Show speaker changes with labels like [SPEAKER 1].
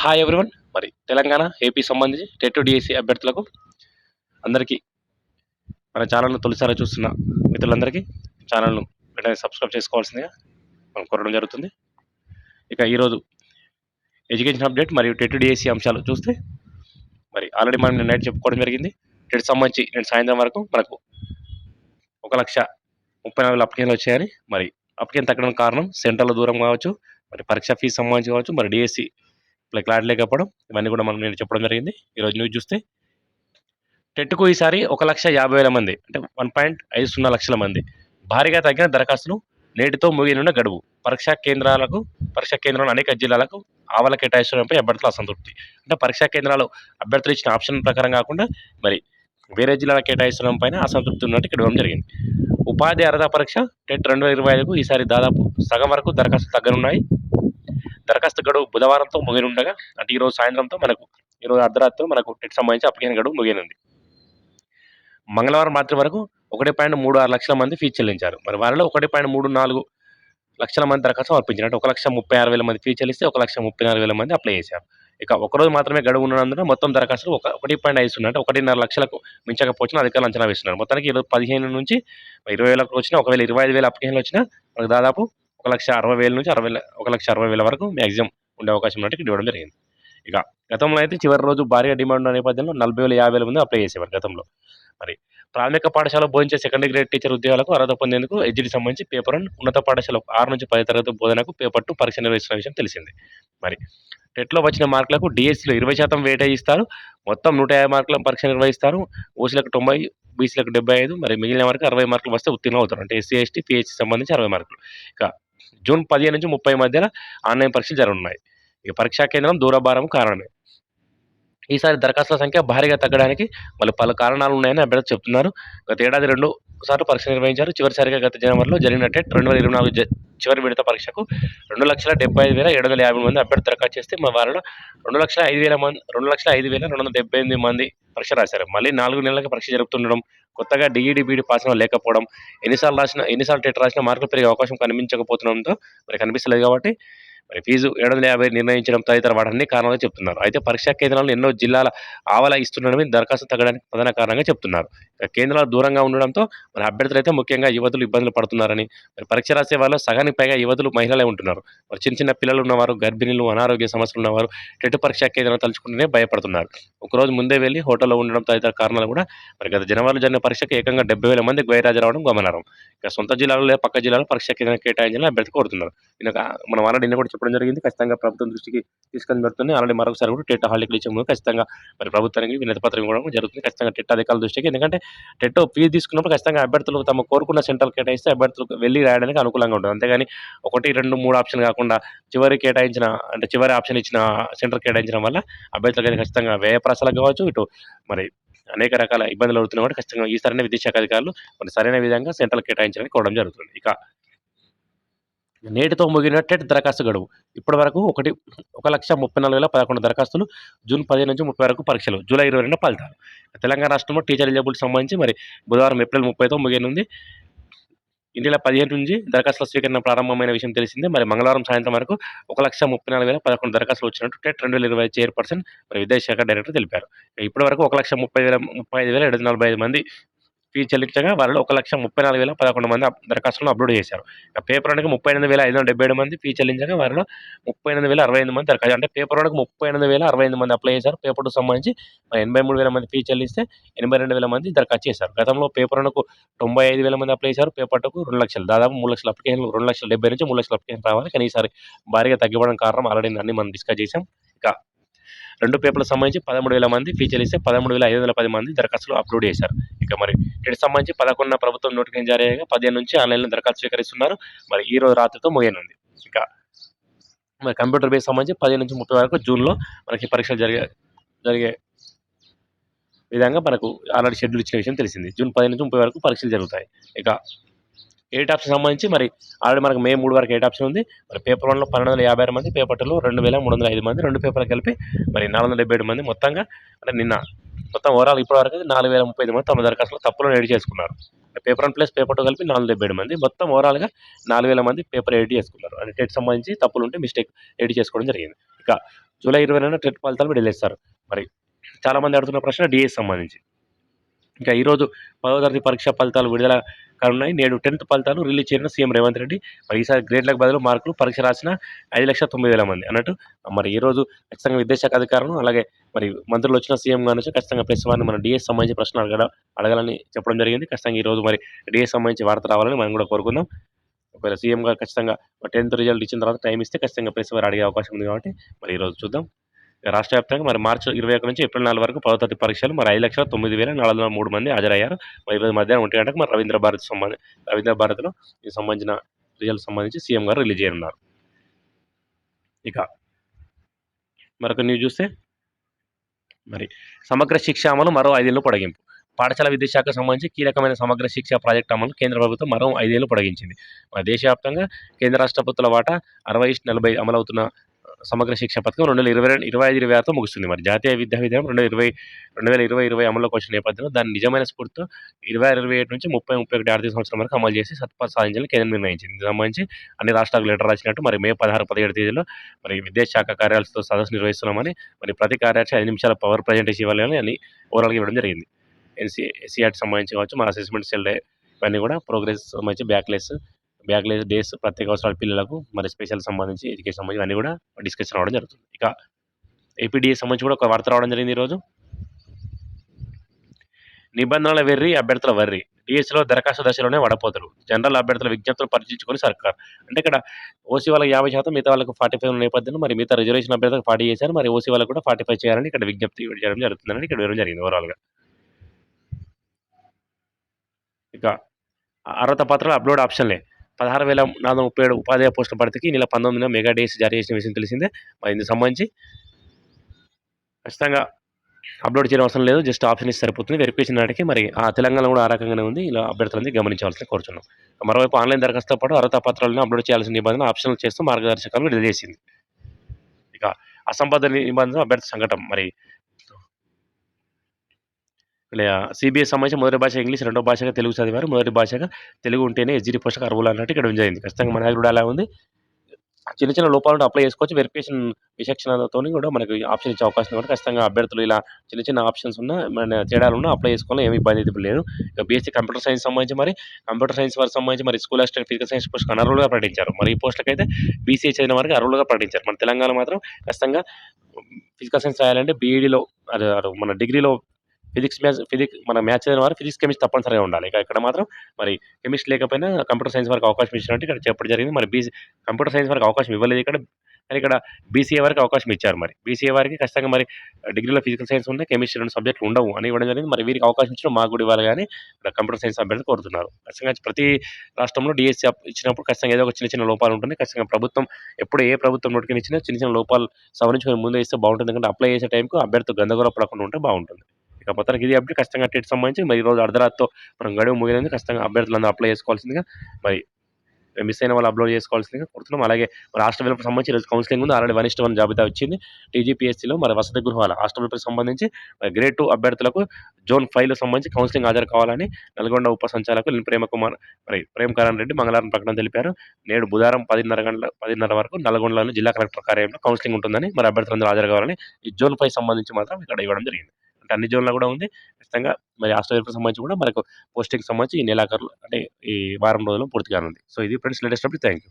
[SPEAKER 1] Hi everyone మరి Telangana AP సంబంధించి TET DSC అభ్యర్థులకు అందరికీ మన ఛానల్ను తొలిసారి చూస్తున్న మిత్రులందరికీ ఛానల్ను వెంటనే సబ్స్క్రైబ్ చేసుకోవాల్సిందిగా మనం కోరడం జరుగుతుంది. ఇక ఈరోజు ఎడ్యుకేషన్ అప్డేట్ మరియు టెట్ డిఎస్సి అంశాలు చూస్తే మరి ఆల్రెడీ మనం నిన్న నైట్ చెప్పుకోవడం జరిగింది. టెట్ సంబంధించి నేను సాయంత్రం వరకు మనకు ఒక లక్ష ముప్పై నాలుగు అప్లికేషన్లు వచ్చాయని మరి అప్లికేషన్ తగ్గడం కారణం సెంటర్ల దూరం కావచ్చు మరి పరీక్ష ఫీజు సంబంధించి కావచ్చు మరి డిఎస్సి క్లారిటీ లేకపోవడం ఇవన్నీ కూడా మనం నేను చెప్పడం జరిగింది. ఈరోజు న్యూస్ చూస్తే టెట్కు ఈసారి ఒక లక్ష యాభై వేల మంది అంటే వన్ పాయింట్ ఐదు సున్నా లక్షల మంది. భారీగా తగ్గిన దరఖాస్తులు నేటితో ముగినున్న గడువు. పరీక్షా కేంద్రాలకు పరీక్షా కేంద్రాలు అనేక జిల్లాలకు ఆవల కేటాయించడంపై అభ్యర్థుల అసంతృప్తి. అంటే పరీక్షా కేంద్రాలు అభ్యర్థులు ఇచ్చిన ఆప్షన్ ప్రకారం కాకుండా మరి వేరే జిల్లాల కేటాయించడం పైన అసంతృప్తి ఉన్నట్టు ఇక్కడ ఇవ్వడం జరిగింది. ఉపాధి అర్హత పరీక్ష టెట్ రెండు వేల ఇరవై ఐదుకు ఈసారి దాదాపు సగం వరకు దరఖాస్తులు తగ్గనున్నాయి. దరఖాస్తు గడువు బుధవారంతో ముగినుండగా అంటే ఈరోజు సాయంత్రంతో మనకు ఈరోజు అర్ధరాత్రి మనకు టెట్ సంబంధించి అప్లికేషన్ గడువు ముగినుంది మంగళవారం రాత్రి వరకు ఒకటి పాయింట్ మూడు ఆరు లక్షల మంది ఫీజు చెల్లించారు. మరి వారిలో ఒకటి పాయింట్ మూడు నాలుగు లక్షల మంది దరఖాస్తు సమర్పించారు అంటే ఒక లక్ష ముప్పై ఆరు వేల మంది ఫీజు చెల్లిస్తే ఒక లక్ష ముప్పై నాలుగు వేల మంది అప్లై చేశారు. ఇక ఒకరోజు మాత్రమే గడువు ఉన్నందున మొత్తం దరఖాస్తులు ఒక ఒకటి పాయింట్ ఐదు సున్నా అంటే ఒకటిన్నర లక్షలకు మించకపోవచ్చు అధికారులు అంచనా వేస్తున్నారు. మొత్తానికి ఇరవై పదిహేను నుంచి ఇరవై వేలకు వచ్చినా ఒకవేళ ఇరవై ఐదు వేల అప్లికేషన్లు వచ్చినా మనకు దాదాపు ఒక లక్ష అరవై వేల నుంచి అరవై ఒక లక్ష అరవై వేల వరకు మ్యాక్సిమం ఉండే అవకాశం ఉన్నట్టు ఇక్కడ ఇవ్వడం జరిగింది. ఇక గతంలో అయితే చివరి రోజు భారీగా డిమాండ్ ఉన్న నేపథ్యంలో నలభై వేల యాభై వేల మంది అప్లై చేసేవారు గతంలో. మరి ప్రాథమిక పాఠశాల బోధించే సెకండరీ గ్రేడ్ టీచర్ ఉద్యోగాలకు అర్హత పొందేందుకు ఎడ్జికి సంబంధించి పేపర్ అండ్ ఉన్నత పాఠశాల ఆరు నుంచి పది తరగతి బోధనకు పేపర్ టూ పరీక్ష నిర్వహిస్తున్న విషయం తెలిసింది. మరి టెట్లో వచ్చిన మార్కులకు డిఎస్సిలో ఇరవై శాతం వేటే ఇస్తారు. మొత్తం నూట యాభై మార్కుల పరీక్ష నిర్వహిస్తారు. ఓసీలకు తొంభై బీసీలకు డెబ్బై ఐదు మరి మిగిలిన వరకు అరవై మార్కులు వస్తే ఉత్తీర్ణం అవుతారు. అంటే ఎస్సీ ఎస్టీ పిహెచ్సి సంబంధించి అరవై మార్కులు. ఇక జూన్ పదిహేను నుంచి ముప్పై మధ్యన ఆన్లైన్ పరీక్షలు జరగనున్నాయి. ఇక పరీక్షా కేంద్రం దూరభారం కారణమే. ఈసారి దరఖాస్తుల సంఖ్య భారీగా తగ్గడానికి మళ్ళీ పలు కారణాలు ఉన్నాయని అభ్యర్థులు చెప్తున్నారు. గత ఏడాది రెండు సార్లు పరీక్ష నిర్వహించారు. చివరిసారిగా గత జనవరిలో జరిగిన టెట్ రెండు వేల ఇరవై నాలుగు చివరి విడత పరీక్షకు రెండు లక్షల డెబ్బై ఐదు వేల ఏడు వందల యాభై మంది అభ్యర్థి దరఖాస్తు చేస్తే మా వారిలో రెండు లక్షల ఐదు వేల మంది రెండు లక్షల ఐదు వేల రెండు వందల డెబ్బై ఎనిమిది మంది పరీక్ష రాశారు. మళ్ళీ నాలుగు నెలలకు పరీక్ష జరుపుతుండడం కొత్తగా డిఈడి బీఈడి పాస్ లేకపోవడం ఎన్నిసార్లు రాసిన ఎన్నిసార్లు టెట్ రాసిన మార్కులు పెరిగే అవకాశం కనిపించకపోతుండడంతో మరి కనిపిస్తలేదు కాబట్టి మరి ఫీజు ఏడు వందల యాభై నిర్ణయించడం తదితర వాటన్ని కారణంగా చెప్తున్నారు. అయితే పరీక్షా కేంద్రాలను ఎన్నో జిల్లాల ఆవల ఇస్తుండడమే దరఖాస్తు తగ్గడానికి ప్రధాన కారణంగా చెప్తున్నారు. కేంద్రాలు దూరంగా ఉండడంతో మరి అభ్యర్థులు అయితే ముఖ్యంగా యువతులు ఇబ్బందులు పడుతున్నారని మరి పరీక్ష రాసే వాళ్ళు సగానికి పైగా యువతులు మహిళలే ఉంటున్నారు. మరి చిన్న చిన్న పిల్లలు ఉన్నవారు గర్భిణీలు అనారోగ్య సమస్యలు ఉన్నవారు టెట్ పరీక్షా కేంద్రాలు తలుచుకుంటేనే భయపడుతున్నారు. ఒకరోజు ముందే వెళ్ళి హోటల్లో ఉండడం తదితర కారణాలు కూడా మరి గత జనవరిలో జరిగిన పరీక్షకు ఏకంగా డెబ్బై వేల మంది గైరాజు రావడం గమనారం ఇక సొంత జిల్లాలో లేదా పక్క జిల్లాలో పరీక్షా కేంద్రం కేటాయించాలని అభ్యర్థి కోరుతున్నారు. ఈయన మనం ఆల్రెడీ నిన్న కూడా చెప్పడం జరిగింది. ఖచ్చితంగా ప్రభుత్వం దృష్టికి తీసుకొని పెడుతుంది అలాగే మరొకసారి కూడా టెట్ హాలిడేలు ఇచ్చే ముందు ఖచ్చితంగా మరి ప్రభుత్వానికి వినతి పత్రం ఇవ్వడం జరుగుతుంది. ఖచ్చితంగా టెట్ అధికారుల దృష్టికి ఎందుకంటే టెట్ ఫీజు తీసుకున్నప్పుడు ఖచ్చితంగా అభ్యర్థులు తమ కోరుకున్న సెంటర్ కేటాయిస్తే అభ్యర్థులకు వెళ్ళి రాయడానికి అనుకూలంగా ఉంటుంది. అంతేగాని ఒకటి రెండు మూడు ఆప్షన్ కాకుండా చివరి కేటాయించిన అంటే చివరి ఆప్షన్ ఇచ్చిన సెంటర్ కేటాయించడం వల్ల అభ్యర్థులకు ఖచ్చితంగా వ్యయ ప్రసలకు కావచ్చు ఇటు మరి అనేక రకాల ఇబ్బందులు అవుతున్నాయి కాబట్టి ఖచ్చితంగా ఈ సరైన విద్యాశాఖ అధికారులు మరి సరైన విధంగా సెంట్రల్ కేటాయించడానికి కోవడం జరుగుతుంది. ఇక నేటితో ముగిన టెట్ దరఖాస్తు గడువు. ఇప్పటి వరకు ఒకటి ఒక లక్ష ముప్పై నాలుగు వేల పదకొండు దరఖాస్తులు జూన్ పదిహేను నుంచి ముప్పై వరకు పరీక్షలు జూలై ఇరవై రెండు ఫలితాలు. తెలంగాణ రాష్ట్రంలో టీచర్ ఎలిజిబిలిటీ సంబంధించి మరి బుధవారం ఏప్రిల్ ముప్పైతో ముగియనుంది. ఇండియాలో పదిహేను నుంచి దరఖాస్తుల స్వీకరణ ప్రారంభమైన విషయం తెలిసిందే. మరి మంగళవారం సాయంత్రం వరకు ఒక లక్ష ముప్పై నాలుగు వేల పదకొండు దరఖాస్తులు వచ్చినట్టు టెట్ రెండు వేల ఇరవై చైర్పర్సన్ మరి విద్యాశాఖ డైరెక్టర్ తెలిపారు. ఇప్పటి వరకు ఒక లక్ష ముప్పై వేల ముప్పై ఐదు వేల ఏడు నలభై ఐదు మంది ఫీజు చెల్లించగా వాళ్ళు ఒక లక్ష ముప్పై నాలుగు వేల పదకొండు మంది దరఖాస్తులను అప్లోడ్ చేశారు. పేపర్ వన్కి ముప్పై ఎనిమిది వేల ఐదు వందల డెబ్బై ఏడు మంది ఫీజు చెల్లించగా వారిలో ముప్పై ఎనిమిది వేల అరవై ఐదు మంది దరఖాస్తు అంటే పేపర్ వన్కి ముప్పై ఎనిమిది వేల అరవై ఐదు మంది అప్లై చేశారు. పేపర్ టూ సంబంధించి ఎనభై మూడు వేల మంది ఫీజు చెల్లిస్తే ఎనభై రెండు వేల మంది దరఖాస్తు చేశారు. గతంలో పేపర్ వన్కు తొంభై ఐదు వేల మంది అప్లై చేశారు. పేపర్ టూకు రెండు లక్షలు దాదాపు మూడు లక్షల అప్లికేషన్లు రెండు లక్షల డెబ్బై నుంచి మూడు లక్షల అప్లికేషన్ రావాలి. కానీ ఈసారి భారీగా తగ్గిపోవడం కారణం ఆల్రెడీ అన్ని మనం డిస్కస్ చేశాం. ఇక రెండు పేపర్లకు సంబంధించి పదమూడు వేల మంది ఫీచర్ ఇస్తే పదమూడు వేల ఐదు వందల పది మంది దరఖాస్తులు అప్లోడ్ చేశారు. ఇక మరి వీటికి సంబంధించి పదకొండున ప్రభుత్వం నోటిఫికేషన్ జారీ అయ్యాక పదిహేను నుంచి ఆన్లైన్లో దరఖాస్తు స్వీకరిస్తున్నారు. మరి ఈ రోజు రాత్రితో ముగియనుంది. ఇక మరి కంప్యూటర్ బేస్ సంబంధించి పదిహేను నుంచి ముప్పై వరకు జూన్లో మనకి పరీక్షలు జరిగే జరిగే విధంగా మనకు ఆల్రెడీ షెడ్యూల్ ఇచ్చిన విషయం తెలిసింది. జూన్ పదిహేను నుంచి ముప్పై వరకు పరీక్షలు జరుగుతాయి. ఇక ఎయిట్ ఆప్షన్ సంబంధించి మరి ఆల్రెడీ మనకు మే మూడు వరకు ఎయిట్ ఆప్షన్ ఉంది. మరి పేపర్ వన్లో పన్నెండు వందల యాభై ఆరు మంది పేపర్ టూలో రెండు వేల మూడు వందల ఐదు మంది రెండు పేపర్లు కలిపి మరి నాలుగు వందల డెబ్బై ఏడు మంది మొత్తంగా అంటే నిన్న మొత్తం ఓవరాల్ ఇప్పటి వరకు నాలుగు వేల ముప్పై ఐదు మంది తమ దరఖాస్తులో తప్పులను ఎడిట్ చేసుకున్నారు. Paper one plus paper two కలిపి నాలుగు డెబ్బై ఏడు మంది. మొత్తం ఓవరాల్గా నాలుగు వేల మంది పేపర్ ఎడిట్ చేసుకున్నారు. అంటే టెట్ సంబంధించి తప్పులు ఉంటే మిస్టేక్ ఎడిట్ చేసుకోవడం జరిగింది. ఇక జూలై ఇరవై రెండు టెట్ ఫలితాలు విడుదల చేస్తారు మరి చాలామంది అడుగుతున్న ప్రశ్న డిఎస్ సంబంధించి. ఇంకా ఈరోజు పదవ తరగతి పరీక్ష ఫలితాలు విడుదల కానున్నాయి. నేడు టెన్త్ ఫలితాలు రిలీజ్ చేసిన సీఎం రేవంత్ రెడ్డి మరి ఈసారి గ్రేడ్లకు బదులు మార్కులు పరీక్ష రాసిన ఐదు లక్షల తొమ్మిది వేల మంది అన్నట్టు. మరి ఈరోజు ఖచ్చితంగా విద్యాశాఖ అధికారులను అలాగే మరి మంత్రులు వచ్చిన సీఎం గారి ఖచ్చితంగా ప్రెస్ వారిని మన డిఎస్ సంబంధించి ప్రశ్న అడగడం అడగాలని చెప్పడం జరిగింది. ఖచ్చితంగా ఈరోజు మరి డిఎస్ సంబంధించి వార్త రావాలని మనం కూడా కోరుకుందాం. ఒకవేళ సీఎం గారు ఖచ్చితంగా టెన్త్ రిజల్ట్ ఇచ్చిన తర్వాత టైం ఇస్తే ఖచ్చితంగా ప్రెస్ వారు అడిగే అవకాశం ఉంది కాబట్టి మరి ఈరోజు చూద్దాం. రాష్ట్ర వ్యాప్తంగా మరి మార్చి ఇరవై ఒకటి నుంచి ఏప్రిల్ నాలుగు వరకు పదో తరగతి పరీక్షలు మరి ఐదు లక్షల తొమ్మిది వేల నాలుగు వందల మూడు మంది హాజరయ్యారు. మరి ఈరోజు మధ్యాహ్నం ఒంటి గంటకు మరి రవీంద్ర భారత్ సంబంధి రవీంద్ర భారత్లో ఈ సంబంధించిన రిజల్ట్ సంబంధించి సీఎం గారు రిలీజ్ చేయనున్నారు. ఇక మరొక న్యూస్ చూస్తే మరి సమగ్ర శిక్ష అమలు మరో ఐదేళ్ళు పొడిగింపు. పాఠశాల విద్యాశాఖ సంబంధించి కీలకమైన సమగ్ర శిక్ష ప్రాజెక్ట్ అమలు కేంద్ర ప్రభుత్వం మరో ఐదేళ్ళు పొడిగించింది. మన దేశవ్యాప్తంగా కేంద్ర రాష్ట్ర ప్రభుత్వాల వాటా అరవై నలభై అమలవుతున్న సమగ్ర శిక్ష పథకం రెండు వేల ఇరవై రెండు ఇరవై ఐదు ఇరవై ఆరుతో ముగుస్తుంది. మరి జాతీయ విద్యా విధానం రెండు వేల ఇరవై రెండు వేల ఇరవై ఇరవై అమల్లోకి వచ్చిన నేపథ్యంలో దాని నిజమైన స్ఫూర్తితో ఇరవై ఇరవై ఏడు నుంచి ముప్పై ముప్పై ఒకటి ఆర్థిక సంవత్సరం వరకు అమలు చేసి సత్పా సాధించాలని కేంద్రం నిర్ణయించింది. దీనికి సంబంధించి అన్ని రాష్ట్రాలకు లెటర్ రాసినట్టు మరి మే పదహారు పదిహేడు తేదీలో మరి విద్యాశాఖ కార్యాలయంతో సదస్సు నిర్వహిస్తున్నామని మరి ప్రతి కార్యాలయం ఐదు నిమిషాల పవర్ ప్రజెంటేషన్ ఇవ్వాలని అని ఓవరాల్గా ఇవ్వడం జరిగింది. ఎన్సీ ఎస్సీఆర్టీ సంబంధించి కావచ్చు మన అసెస్మెంట్ సెల్ ఇవన్నీ కూడా ప్రోగ్రెస్ సంబంధించి బ్యాక్లెస్ బ్యాక్లెస్ డేస్ ప్రత్యేక అవసరాల పిల్లలకు మరి స్పెషల్ సంబంధించి ఎడ్యుకేషన్ సంబంధించి అన్నీ కూడా డిస్కషన్ రావడం జరుగుతుంది. ఇక ఏపీడీఎస్ సంబంధించి కూడా ఒక వార్త రావడం జరిగింది ఈరోజు. నిబంధనల వెర్రి అభ్యర్థుల వర్రి. డిఎస్లో దరఖాస్తు దశలోనే వడపోతారు జనరల్ అభ్యర్థుల విజ్ఞప్తులు పరిచించుకొని సర్కార్. అంటే ఇక్కడ ఓసీ వాళ్ళకి యాభై శాతం మిగతా వాళ్ళకు ఫార్టీ ఫైవ్ నేపథ్యంలో మరి మిగతా రిజర్వేషన్ అభ్యర్థులకు ఫార్టీ చేశారు. మరి ఓసీ వాళ్ళకు కూడా ఫార్టీ ఫైవ్ చేయాలని ఇక్కడ విజ్ఞప్తి చేయడం జరుగుతుందని ఇక్కడ వివరం జరిగింది ఓవరాల్గా ఇక అర్హత పత్రాలు అప్లోడ్ ఆప్షన్లే. పదహారు వేల నాలుగు ముప్పై ఏడు ఉపాధ్యాయ పోస్టుల భర్తీకి నెల పంతొమ్మిదిన మెగా డేస్ జారీ చేసిన విషయం తెలిసిందే. మరి ఇందుకు సంబంధించి ఖచ్చితంగా అప్లోడ్ చేయడం అవసరం లేదు. జస్ట్ ఆప్షన్ ఇస్తే సరిపోతుంది. వెరిఫికేషన్ నాటికి మరి ఆ తెలంగాణ కూడా ఆ రకంగానే ఉంది. ఇలా అభ్యర్థులని గమనించవలసిన కోరుతున్నాం మరోవైపు ఆన్లైన్ దరఖాస్తుతో పాటు అర్హత పత్రాలను అప్లోడ్ చేయాల్సిన నిబంధన ఆప్షన్లు చేస్తూ మార్గదర్శకాలు విడుదల చేసింది. ఇక అసంబద్ధ నిబంధన అభ్యర్థి సంఘటన. మరి సిబిఎస్ సంబంధించి మొదటి భాష ఇంగ్లీష్ రెండో భాషగా తెలుగు చదివారు. మొదటి భాషగా తెలుగు ఉంటేనే ఎస్జిటి పోషక అర్హులు అన్నట్టు ఇక్కడ విజయింది ఖచ్చితంగా మన కూడా అలా ఉంది. చిన్న చిన్న లోపాలను అప్లై చేసుకోవచ్చు. వెరిఫికేషన్ విచక్షణతో కూడా మనకి ఆప్షన్ ఇచ్చే అవకాశం కూడా ఖచ్చితంగా అభ్యర్థులు ఇలా చిన్న చిన్న ఆప్షన్స్ ఉన్న మన తేడాలు ఉన్నా అప్లై చేసుకోవాలి ఏమి ఇబ్బంది అయితే లేదు. ఇక బీఎస్సీ కంప్యూటర్ సైన్స్ సంబంధించి మరి కంప్యూటర్ సైన్స్ వారికి సంబంధించి మరి school assistant physical science post అనర్హులుగా ప్రకటించారు. మరి ఈ పోస్టులకు అయితే బీసీఏ చదివిన వారికి అర్హులుగా ప్రకటించారు. మన తెలంగాణ మాత్రం ఖచ్చితంగా ఫిజికల్ సైన్స్ రాయాలంటే బీఈడీలో అది మన డిగ్రీలో ఫిజిక్స్ మ్యాథ్స్ ఫిజిక్స్ మన మ్యాచ్ అయిన వారు ఫిజిక్స్ కెమిస్ట్రీ తప్పనిసరిగా ఉండాలి. ఇక ఇక్కడ మాత్రం మరి కెమిస్ట్రీ లేకపోయినా కంప్యూటర్ సైన్స్ వరకు అవకాశం ఇచ్చినట్టు ఇక్కడ చెప్పడం జరిగింది. మరి బీసీ కంప్యూటర్ సైన్స్ వరకు అవకాశం ఇవ్వలేదు ఇక్కడ. కానీ ఇక్కడ బీసీఏ వరకు అవకాశం ఇచ్చారు మరి. బీసీఏ వారికి ఖచ్చితంగా మరి డిగ్రీలో ఫిజికల్ సైన్స్ ఉన్నాయి కెమిస్ట్రీ రెండు సబ్జెక్టులు ఉండవు అని ఇవ్వడం జరిగింది. మరి వీరికి అవకాశం ఇచ్చిన మాకు కూడా ఇవ్వాలి కానీ ఇక్కడ కంప్యూటర్ సైన్స్ అభ్యర్థులు కోరుతున్నారు. ఖచ్చితంగా ప్రతి రాష్ట్రంలో డిఎస్సీ ఇచ్చినప్పుడు ఖచ్చితంగా ఏదో ఒక చిన్న చిన్న లోపాలు ఉంటుంది ఖచ్చితంగా ప్రభుత్వం ఎప్పుడు ఏ ప్రభుత్వం నోటికి ఇచ్చినా చిన్న చిన్న లోపాలు సవరించుకొని ముందు ఇస్తే బాగుంటుంది. ఎందుకంటే అప్లై చేసే టైంకు అభ్యర్థులు గందరగోళ పడకుండా ఉంటే బాగుంటుంది. ఇక మొత్తానికి ఇది అప్డేట్ ఖచ్చితంగా టెట్ సంబంధించి మరి ఈరోజు అర్ధరాత్రితో మనం గడువు ముగినందుకు ఖచ్చితంగా అభ్యర్థులందరూ అప్లై చేసుకోవాల్సిందిగా మరి మిస్ అయిన వాళ్ళు అప్లోడ్ చేసుకోవాల్సిందిగా కోరుతున్నాం. అలాగే మరి హాస్టల్ వెల్ఫేర్ సంబంధించి ఈరోజు కౌన్సిలింగ్ ఉంది. ఆల్రెడీ వన్ వన్ జాబితా వచ్చింది. టీజీపీఎస్సీలో మరి వసతి గృహాల హాస్టల్ వెల్ఫేర్ సంబంధించి గ్రేడ్ టూ అభ్యర్థులకు జోన్ ఫైవ్లో సంబంధించి కౌన్సిలింగ్ హాజరు కావాలని నల్గొండ ఉప సంచాలకులు ప్రేమ కుమార్ మరి ప్రేమ్ కరణ్ రెడ్డి మంగళవారం ప్రకటన తెలిపారు. నేడు బుధవారం పదిన్నర గంటల పదిన్నర వరకు నల్గొండలోని జిల్లా కలెక్టర్ కార్యాలయంలో కౌన్సిలింగ్ ఉంటుందని మరి అభ్యర్థులందరూ హాజరు కావాలని ఈ జోన్ ఫైవ్ సంబంధించి మాత్రం ఇక్కడ ఇవ్వడం జరిగింది. అంటే అన్ని జోన్లో కూడా ఉంది. ఖచ్చితంగా మరి హాస్టల్ సంబంధించి కూడా మనకు పోస్టింగ్ సంబంధించి ఈ నెలాఖరులో అంటే ఈ వారం రోజుల్లో పూర్తిగా ఉంది సో ఇది friends latest update. Thank you